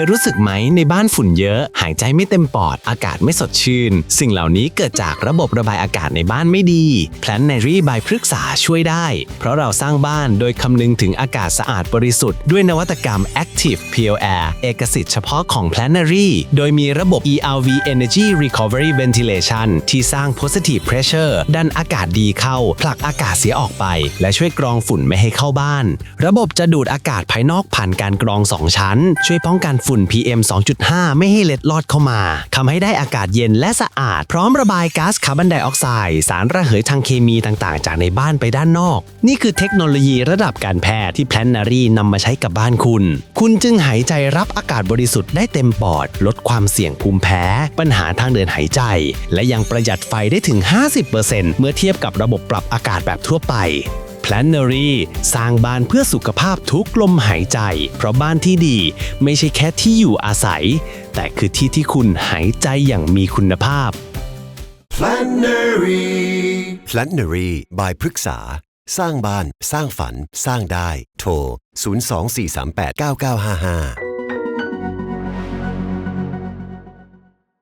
ยรู้สึกไหมในบ้านฝุ่นเยอะ หายใจไม่เต็มปอด อากาศไม่สดชื่น สิ่งเหล่านี้เกิดจากระบบระบายอากาศในบ้านไม่ดี แพลนเนรี่บายพฤกษาช่วยได้ เพราะเราสร้างบ้านโดยคำนึงถึงอากาศสะอาดบริสุทธิ์ด้วยนวัตกรรม Active Pure Air เอกสิทธิ์เฉพาะของ Planary โดยมีระบบ ERV Energy Recovery Ventilation ที่สร้าง Positive Pressure ดันอากาศดีเข้า ผลักอากาศเสียออกไป และช่วยกรองฝุ่นไม่ให้เข้าบ้าน ระบบจะดูดอากาศภายนอกผ่านการกรอง 2 ชั้น ช่วยป้องกันฝุ่นุ่น PM 2.5 ไม่ให้เล็ดลอดเข้ามาทำให้ได้อากาศเย็นและสะอาด พร้อมระบายก๊าซคาร์บอนไดออกไซด์สารระเหยทางเคมีต่างๆ จากในบ้านไปด้านนอก นี่คือเทคโนโลยีระดับการแพทย์ที่ Planary นำมาใช้กับบ้านคุณ คุณจึงหายใจรับอากาศบริสุทธิ์ได้เต็มปอด ลดความเสี่ยงภูมิแพ้ ปัญหาทางเดินหายใจ และยังประหยัดไฟได้ถึง 50%เมื่อเทียบกับระบบปรับอากาศแบบทั่วไป Planary สร้างบ้านเพื่อสุขภาพทุกลมหายใจ เพราะบ้านที่ดีไม่ใช่แค่ที่อยู่อาศัย แต่คือที่ที่คุณหายใจอย่างมีคุณภาพ Flannery. Flannery by พฤกษา สร้างบ้าน สร้างฝัน สร้างได้ โทร 024389955